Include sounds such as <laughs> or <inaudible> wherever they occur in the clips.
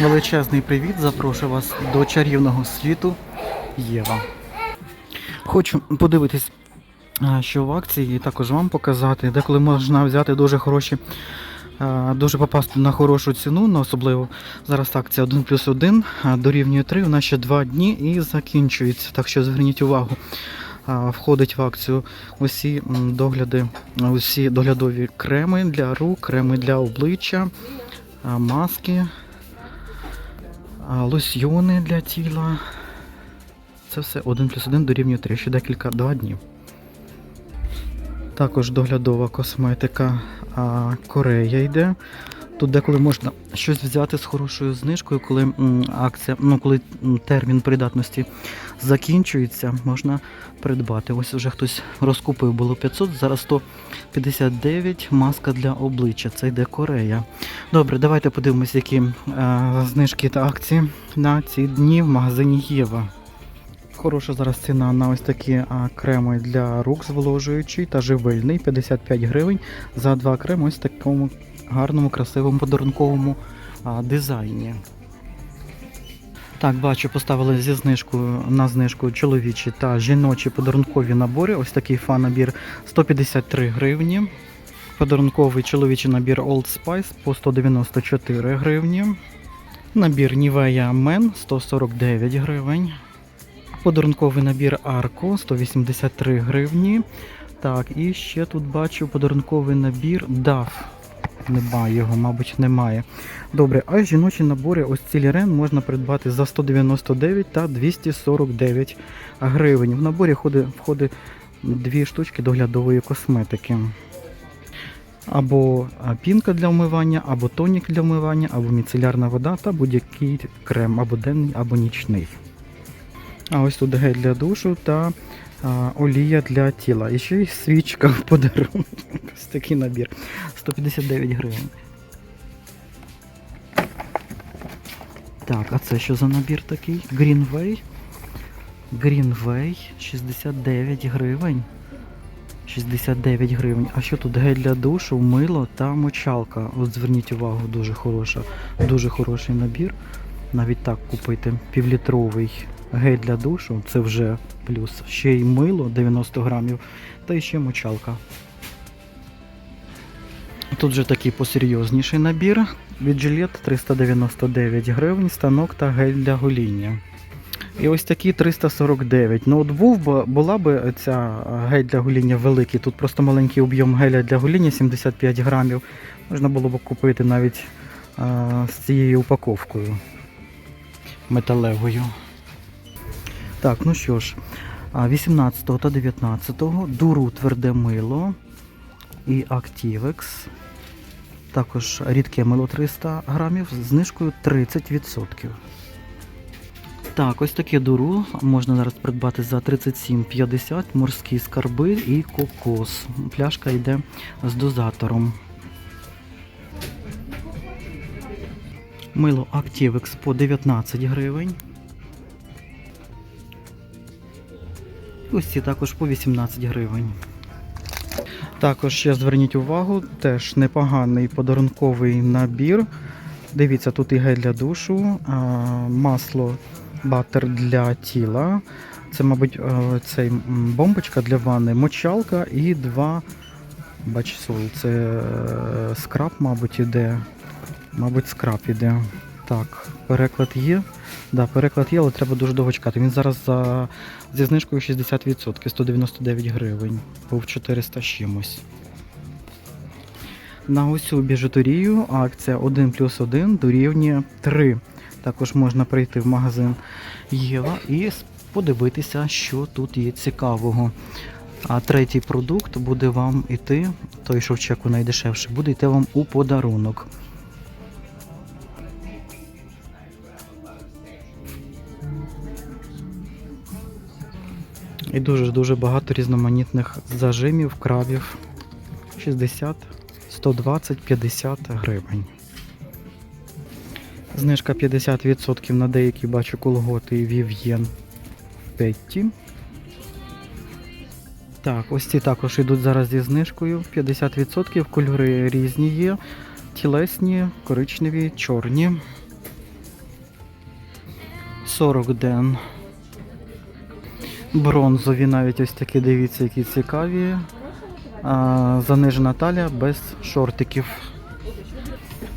Величезний привіт, запрошую вас до чарівного світу Єва. Хочу подивитись, що в акції, і також вам показати, деколи можна взяти дуже хороші, дуже попасти на хорошу ціну, ну, особливо зараз акція 1 плюс 1 дорівнює 3, у нас ще 2 дні і закінчується. Так що зверніть увагу. Входить в акцію усі догляди, усі доглядові креми для рук, креми для обличчя, маски, лосьйони для тіла. Це все 1 плюс 1 дорівнює 3, ще декілька два днів. Також доглядова косметика а, Корея йде. Тут деколи можна щось взяти з хорошою знижкою, коли акція, ну коли термін придатності закінчується, можна придбати. Ось вже хтось розкупив, було 500, зараз 159 маска для обличчя. Це йде Корея. Добре, давайте подивимось, які е, знижки та акції на ці дні в магазині Єва. Хороша зараз ціна на ось такі а, креми для рук зволожуючий та живильний 55 гривень за два креми ось такому гарному, красивому подарунковому дизайні. Так, бачу, поставили зі знижкою на знижку чоловічі та жіночі подарункові набори. Ось такий фан-набір 153 гривні. Подарунковий чоловічий набір Old Spice по 194 гривні. Набір Nivea Men 149 гривень. Подарунковий набір Арко 183 гривні. Так, і ще тут бачу подарунковий набір DAF. Немає його, мабуть, немає. Добре, а жіночі набори ось ці Лірен можна придбати за 199 та 249 гривень. В наборі входить, дві штучки доглядової косметики. Або пінка для вмивання, або тонік для вмивання, або міцелярна вода та будь-який крем, або денний, або нічний. А ось тут гель для душу та олія для тіла. І ще й свічка в подарунок. <laughs> Ось такий набір. 159 гривень. Так, а це що за набір такий? Greenway. Greenway 69 гривень. 69 гривень. А що тут гель для душу, мило та мочалка. От зверніть увагу, дуже хороша, дуже хороший набір. Навіть так купити півлітровий гель для душу, це вже плюс. Ще й мило 90 грамів, та ще мочалка. Тут же такий посерйозніший набір. Від Gillette 399 гривень, станок та гель для гоління. І ось такі 349. Ну от був була б ця гель для гоління великий. Тут просто маленький об'єм геля для гоління 75 грамів. Можна було б купити навіть а, з цією упаковкою металевою. Так, ну що ж, 18 та 19 дуру тверде мило і Activex. Також рідке мило 300 грамів з знижкою 30%. Так, ось таке дуру можна зараз придбати за 37,50 морські скарби і кокос. Пляшка йде з дозатором. Мило Activex по 19 гривень. Ось ці також по 18 гривень. Також ще зверніть увагу, теж непоганий подарунковий набір. Дивіться, тут і гель для душу, масло батер для тіла. Це, мабуть, е, цей бомбочка для ванни, мочалка і два бачсол. Це е, скраб, мабуть, іде. Мабуть, скраб іде. Так, переклад є. Да, переклад є, але треба дуже довго чекати. Він зараз за, зі знижкою 60%, 199 гривень. Був 400 з чимось. На усю біжутерію акція 1 плюс 1 дорівнює 3. Також можна прийти в магазин Єва і подивитися, що тут є цікавого. А третій продукт буде вам іти, той, що в чеку найдешевше, буде йти вам у подарунок. І дуже-дуже багато різноманітних зажимів, крабів. 60, 120, 50 гривень. Знижка 50% на деякі бачу колготи і Vivien Петті. Так, ось ці також йдуть зараз зі знижкою. 50%, кольори різні є. Тілесні, коричневі, чорні. 40 ден. Бронзові навіть ось такі, дивіться, які цікаві. Занижена талія без шортиків.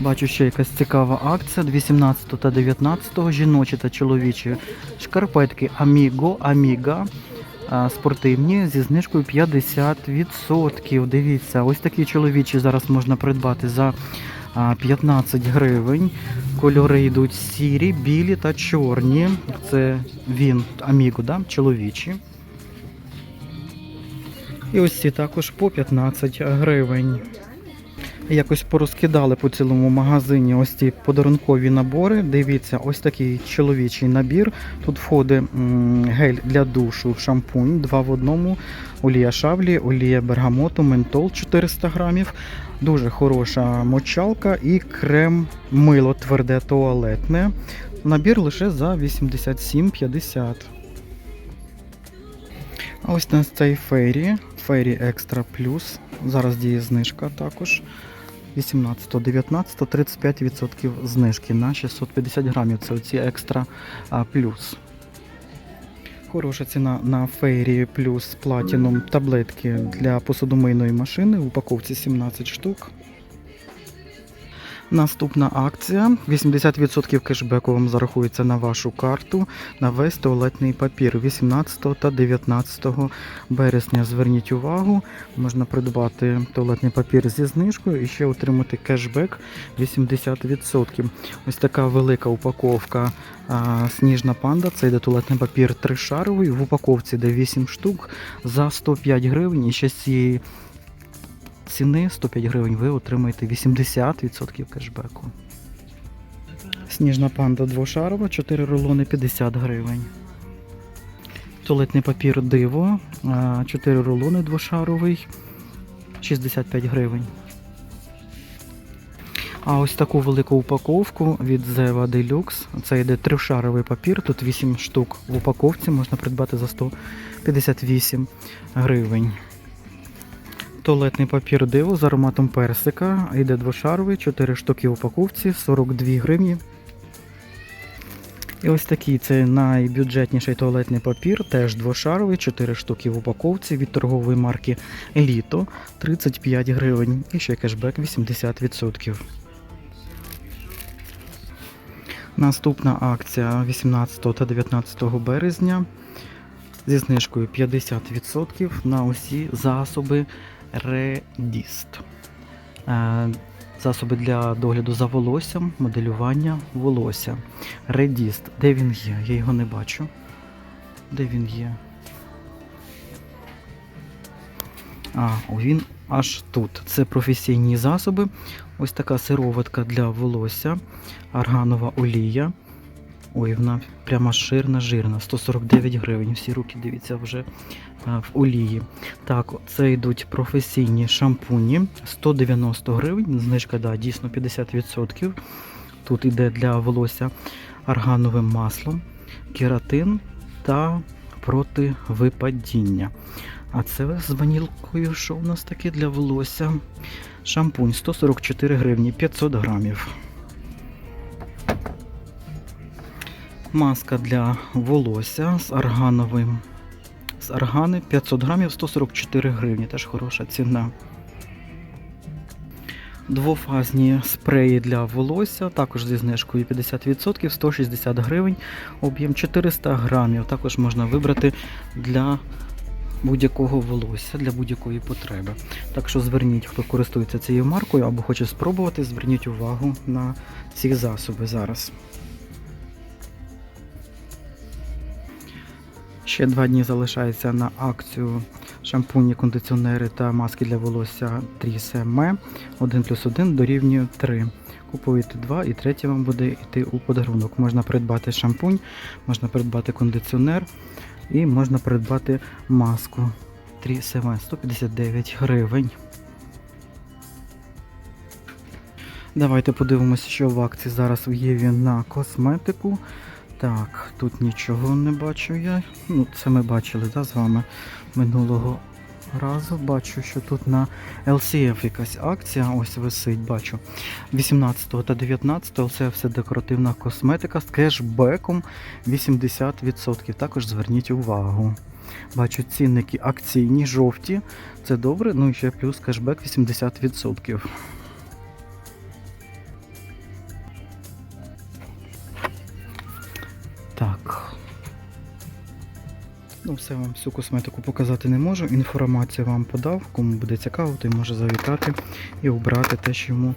Бачу ще якась цікава акція 18 та 19 жіночі та чоловічі шкарпетки Amigo, Amiga спортивні зі знижкою 50%. Дивіться, ось такі чоловічі зараз можна придбати за 15 гривень. Кольори йдуть сірі, білі та чорні. Це він Amigo, да? чоловічі. І ось ці також по 15 гривень. Якось порозкидали по цілому магазині ось ці подарункові набори. Дивіться, ось такий чоловічий набір. Тут входить гель для душу, шампунь, два в одному, олія шавлі, олія бергамоту, ментол 400 грамів. Дуже хороша мочалка і крем мило тверде туалетне. Набір лише за 87,50. А ось у нас цей фейрі, фейрі екстра плюс. Зараз діє знижка також. 18, 19, 35% знижки на 650 грамів. Це оці екстра плюс. Хороша ціна на фейрі плюс платінум таблетки для посудомийної машини. В упаковці 17 штук. Наступна акція. 80% кешбеку вам зарахується на вашу карту на весь туалетний папір 18 та 19 березня. Зверніть увагу, можна придбати туалетний папір зі знижкою і ще отримати кешбек 80%. Ось така велика упаковка а, сніжна панда. Це йде туалетний папір тришаровий. В упаковці де 8 штук за 105 гривень. І ще з цієї ціни 105 гривень ви отримаєте 80% кешбеку. Сніжна панда двошарова, 4 рулони 50 гривень. Туалетний папір диво, 4 рулони двошаровий, 65 гривень. А ось таку велику упаковку від Zeva Deluxe. Це йде трьохшаровий папір. Тут 8 штук в упаковці можна придбати за 158 гривень. Туалетний папір диво з ароматом персика. Йде двошаровий, 4 штуки в упаковці, 42 гривні. І ось такий це найбюджетніший туалетний папір, теж двошаровий, 4 штуки в упаковці від торгової марки Еліто 35 гривень. І ще кешбек 80%. Наступна акція 18 та 19 березня зі знижкою 50% на усі засоби Редіст. Е, Засоби для догляду за волоссям, моделювання волосся. Редіст. Де він є? Я його не бачу. Де він є? А, він аж тут. Це професійні засоби. Ось така сироватка для волосся, арганова олія. Ой, вона прямо жирна, жирна. 149 гривень. Всі руки, дивіться, вже а, в олії. Так, це йдуть професійні шампуні. 190 гривень. Знижка, да, дійсно 50%. Тут йде для волосся аргановим маслом, кератин та проти випадіння. А це з ванілкою, що у нас таке для волосся? Шампунь 144 гривні, 500 грамів. Маска для волосся з аргановим. З аргани 500 грамів 144 гривні, теж хороша ціна. Двофазні спреї для волосся, також зі знижкою 50%, 160 гривень, об'єм 400 грамів. Також можна вибрати для будь-якого волосся, для будь-якої потреби. Так що зверніть, хто користується цією маркою або хоче спробувати, зверніть увагу на ці засоби зараз. Ще два дні залишається на акцію шампуні, кондиціонери та маски для волосся Трісе 1 плюс 1 дорівнює 3. Купуєте два і третє вам буде йти у подарунок. Можна придбати шампунь, можна придбати кондиціонер і можна придбати маску Трісе 159 гривень. Давайте подивимося, що в акції зараз в Єві на косметику. Так, тут нічого не бачу я. Ну, це ми бачили да, з вами минулого разу. Бачу, що тут на LCF якась акція. Ось висить, бачу. 18 та 19 це все декоративна косметика з кешбеком 80%. Також зверніть увагу. Бачу цінники акційні, жовті. Це добре. Ну і ще плюс кешбек 80%. Все вам всю косметику показати не можу. Інформацію вам подав. Кому буде цікаво, той може завітати і обрати те, що йому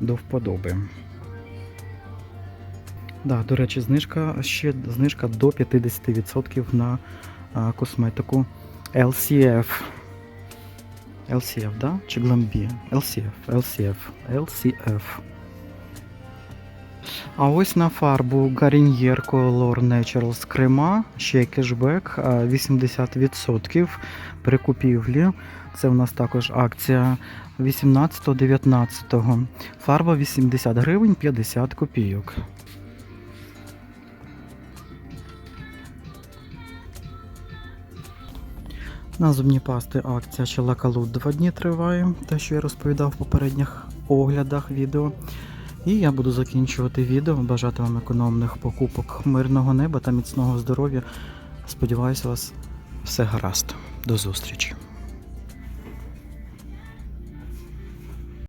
до вподоби. Да, до речі, знижка ще знижка до 50% на а, косметику LCF. LCF, да? Чи Glambi? LCF, LCF, LCF. А ось на фарбу Garnier Color Naturals крема, ще кешбек 80% при купівлі. Це у нас також акція 18-19. Фарба 80 гривень 50 копійок. На зубні пасти акція ще 2 дні триває, те, що я розповідав в попередніх оглядах відео. І я буду закінчувати відео. Бажати вам економних покупок, мирного неба та міцного здоров'я. Сподіваюся, у вас все гаразд. До зустрічі!